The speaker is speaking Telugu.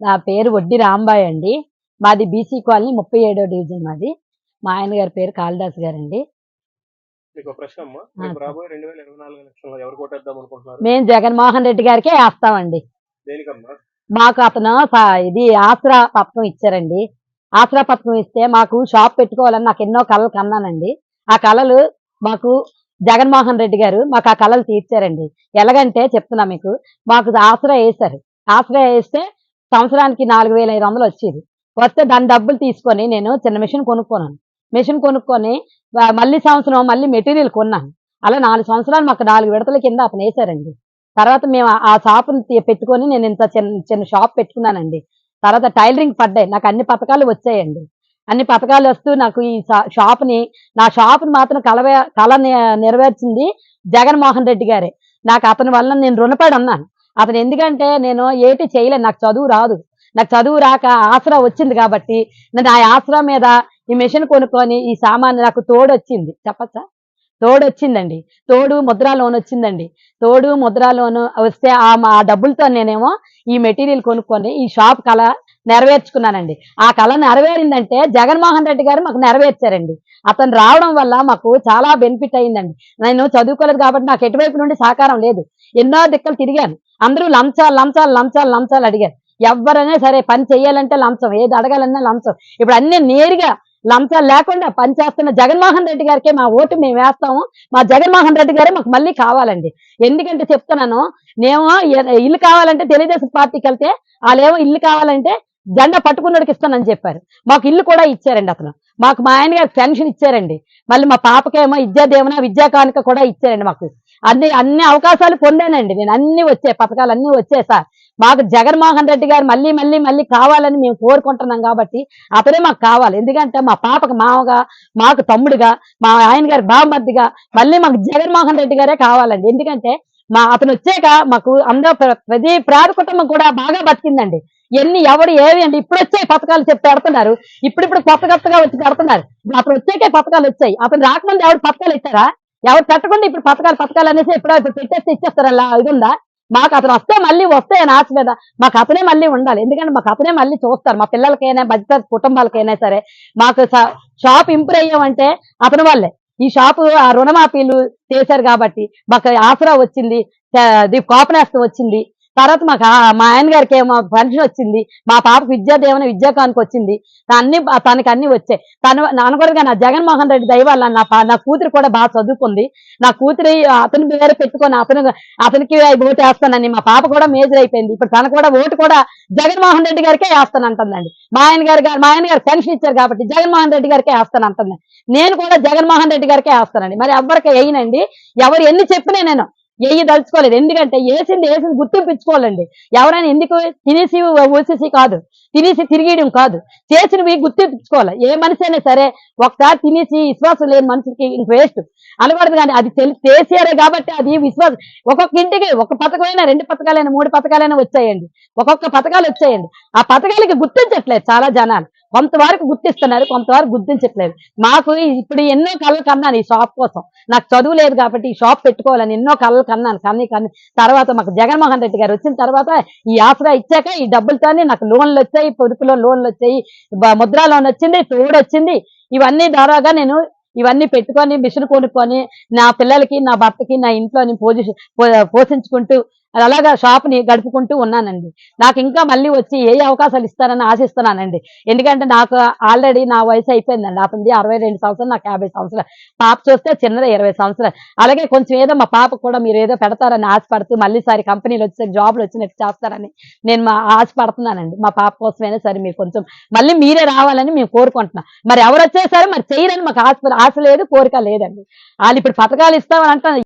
నా పేరు వడ్డీ రాంబాయ్ అండి. మాది బీసీ కాలనీ ముప్పై ఏడో డివిజన్ మాది. మా ఆయన గారి పేరు కాళిదాస్ గారండి. మేము జగన్మోహన్ రెడ్డి గారికే వేస్తామండి. మాకు అతను ఇది ఆసరా పథకం ఇచ్చారండి. ఆసరా పథకం ఇస్తే మాకు షాప్ పెట్టుకోవాలని నాకు ఎన్నో కళలు కన్నానండి. ఆ కళలు మాకు జగన్మోహన్ రెడ్డి గారు మాకు ఆ కళలు తీర్చారండి. ఎలాగంటే చెప్తున్నా మీకు మాకు ఆసరా వేశారు. ఆసరా వేస్తే సంవత్సరానికి నాలుగు వేల ఐదు వందలు వచ్చేది. వస్తే దాని డబ్బులు తీసుకొని నేను చిన్న మిషన్ కొనుక్కున్నాను. మిషన్ కొనుక్కొని మళ్ళీ సంవత్సరం మళ్ళీ మెటీరియల్ కొన్నాను. అలా నాలుగు సంవత్సరాలు మాకు నాలుగు విడతల కింద అతను వేశారండి. తర్వాత మేము ఆ- షాప్ని పెట్టుకొని నేను ఇంత చిన్న చిన్న షాప్ పెట్టుకున్నానండి. తర్వాత టైలరింగ్ పడ్డాయి. నాకు అన్ని పథకాలు వచ్చాయండి. అన్ని పథకాలు వస్తూ నాకు ఈ షాప్ని నా షాప్ని మాత్రం కలవే కళ నెరవేర్చింది జగన్మోహన్ రెడ్డి గారే. నాకు అతని వల్ల నేను రుణపడి ఉన్నాను. అతను ఎందుకంటే నేను ఏటి చేయలేను నాకు చదువు రాదు. నాకు చదువు రాక ఆసరా వచ్చింది కాబట్టి నేను ఆ ఆసరా మీద ఈ మిషన్ కొనుక్కొని ఈ సామాన్ నాకు తోడు వచ్చింది చెప్పచ్చా? తోడు వచ్చిందండి తోడు ముద్రా లోన్ వచ్చిందండి. తోడు ముద్రా లోన్ వస్తే ఆ మా ఆ డబ్బులతో నేనేమో ఈ మెటీరియల్ కొనుక్కొని ఈ షాప్ కళ నెరవేర్చుకున్నానండి. ఆ కళ నెరవేరిందంటే జగన్మోహన్ రెడ్డి గారు మాకు నెరవేర్చారండి. అతను రావడం వల్ల మాకు చాలా బెనిఫిట్ అయిందండి. నేను చదువుకోలేదు కాబట్టి నాకు ఎటువైపు నుండి సహకారం లేదు. ఎన్నో దిక్కలు తిరిగాను. అందరూ లంచాలు లంచాలు లంచాలు లంచాలు అడిగారు. ఎవరైనా సరే పని చేయాలంటే లంచం ఏది అడగాలన్నా లంచం. ఇప్పుడు అన్ని నేరుగా లంచాలు లేకుండా పని చేస్తున్న జగన్మోహన్ రెడ్డి గారికే మా ఓటు మేము వేస్తాము. మా జగన్మోహన్ రెడ్డి గారే మాకు మళ్ళీ కావాలండి. ఎందుకంటే చెప్తున్నాను మేము ఇల్లు కావాలంటే తెలుగుదేశం పార్టీకి వెళ్తే వాళ్ళేమో ఇల్లు కావాలంటే జెండా పట్టుకున్నోడికి ఇస్తానని చెప్పారు. మాకు ఇల్లు కూడా ఇచ్చారండి అతను. మాకు మా ఆయన గారు పెన్షన్ ఇచ్చారండి. మళ్ళీ మా పాపకేమో విద్యాదేవన విద్యా కానుక కూడా ఇచ్చారండి మాకు. అన్ని అన్ని అవకాశాలు పొందానండి. నేను అన్ని వచ్చాయి పథకాలు అన్ని వచ్చాయి సార్. మాకు జగన్మోహన్ రెడ్డి గారు మళ్ళీ మళ్ళీ మళ్ళీ కావాలని మేము కోరుకుంటున్నాం కాబట్టి అతనే మాకు కావాలి. ఎందుకంటే మా పాపకు మామగా మాకు తమ్ముడుగా మా ఆయన గారి బావమర్దిగా మళ్ళీ మాకు జగన్మోహన్ రెడ్డి గారే కావాలండి. ఎందుకంటే మా అతను వచ్చాక మాకు అందరూ ప్ర- ప్రతి పేద కుటుంబం కూడా బాగా బతికిందండి. ఎన్ని ఎవడు ఏవి అండి ఇప్పుడు వచ్చే పథకాలు చెప్తే పెడుతున్నారు. ఇప్పుడిప్పుడు కొత్త కొత్తగా వచ్చి పెడుతున్నారు. అతను వచ్చాకే పథకాలు వచ్చాయి. అతను రాకముందు ఎవరు పథకాలు ఇచ్చారా? ఎవరు పెట్టకుండా ఇప్పుడు పథకాలు పథకాలు అనేసి ఎప్పుడో ఇప్పుడు పెట్టేస్తే ఇచ్చేస్తారు. అలా ఇది ఉందా? మాకు అతను వస్తే మళ్ళీ వస్తే అని ఆశ మీద. మాకు అతనే మళ్ళీ ఉండాలి. ఎందుకంటే మాకు అతనే మళ్ళీ చూస్తారు. మా పిల్లలకైనా మధ్య కుటుంబాలకైనా సరే మాకు షాప్ ఇంప్రూవ్ అయ్యామంటే అతని వాళ్ళే ఈ షాపు ఆ రుణమాఫీలు చేశారు కాబట్టి మాకు ఆసరా వచ్చింది. చ- ఇది వచ్చింది. తర్వాత మాకు మా ఆయన గారికి ఏమో పెన్షన్ వచ్చింది. మా పాపకు విద్యా దేవన విద్యా వచ్చింది. అన్ని తనకి అన్ని వచ్చాయి. తను నాన్నగారుగా నా జగన్మోహన్ రెడ్డి దయ నా నా కూతురు కూడా బాగా చదువుకుంది. నా కూతురు అతని పేరు పెట్టుకొని అతను అతనికి ఓటు వేస్తానని మా పాప కూడా మేజర్ అయిపోయింది. ఇప్పుడు తన కూడా ఓటు కూడా జగన్మోహన్ రెడ్డి గారికే వేస్తానంటుందండి. మా ఆయన గారు మా ఆయన గారు పెన్షన్ ఇచ్చారు కాబట్టి జగన్మోహన్ రెడ్డి గారికే వేస్తానంటుంది నేను కూడా జగన్మోహన్ రెడ్డి గారికే వేస్తానండి. మరి ఎవరికి వేయనండి? ఎవరు ఎన్ని చెప్పినా నేను ఏయి తలుచుకోలేదు ఎందుకంటే వేసింది వేసింది గుర్తింపించుకోవాలండి ఎవరైనా ఎందుకు తినేసి ఓసేసి కాదు తినేసి తిరిగేయడం కాదు. చేసినవి గుర్తించుకోవాలి. ఏ మనిషి అయినా సరే ఒకసారి తినేసి విశ్వాసం లేని మనిషికి ఇంక వేస్ట్. అనకూడదు కానీ అది చేసారే కాబట్టి అది విశ్వాసం. ఒక్కొక్క ఇంటికి ఒక పథకమైనా రెండు పథకాలైనా మూడు పథకాలైనా వచ్చాయండి. ఒక్కొక్క పథకాలు వచ్చాయండి. ఆ పథకాలకి గుర్తించట్లేదు చాలా జనాలు. కొంతవరకు గుర్తిస్తున్నారు కొంతవరకు గుర్తించట్లేదు. మాకు ఇప్పుడు ఎన్నో కళలు కన్నాను ఈ షాప్ కోసం. నాకు చదువు లేదు కాబట్టి ఈ షాప్ పెట్టుకోవాలని ఎన్నో కళ్ళు కన్నాను. కన్నీ కన్నీ. తర్వాత మాకు జగన్మోహన్ రెడ్డి గారు వచ్చిన తర్వాత ఈ ఆసరా ఇచ్చాక ఈ డబ్బులతోనే నాకు లోన్లు వచ్చాయి. పొదుపులో లోన్లు వచ్చాయి ముద్ర ముద్రా లోన్ వచ్చింది తోడు వచ్చింది. ఇవన్నీ ద్వారాగా నేను ఇవన్నీ పెట్టుకొని మిషన్ కొనుక్కొని నా పిల్లలకి నా భర్తకి నా ఇంట్లోని పోషి అది అలాగా షాప్ని గడుపుకుంటూ ఉన్నానండి. నాకు ఇంకా మళ్ళీ వచ్చి ఏ అవకాశాలు ఇస్తారని ఆశిస్తున్నానండి. ఎందుకంటే నాకు ఆల్రెడీ నా వయసు అయిపోయిందండి. అతనిది అరవై రెండు సంవత్సరాలు నాకు యాభై సంవత్సరాలు. పాప చూస్తే చిన్నదే ఇరవై సంవత్సరాలు. అలాగే కొంచెం ఏదో మా పాప కూడా మీరు ఏదో పెడతారని ఆశపడుతూ మళ్ళీ సారి కంపెనీలు వచ్చి జాబ్లు వచ్చినట్టు చేస్తారని నేను మా ఆశపడుతున్నానండి. మా పాప కోసమైనా సరే మీరు కొంచెం మళ్ళీ మీరే రావాలని మేము కోరుకుంటున్నాం. మరి ఎవరు వచ్చేసారో మరి చేయరని మాకు ఆశ ఆశ లేదు కోరిక లేదండి. వాళ్ళు ఇప్పుడు పథకాలు ఇస్తామని అంటారు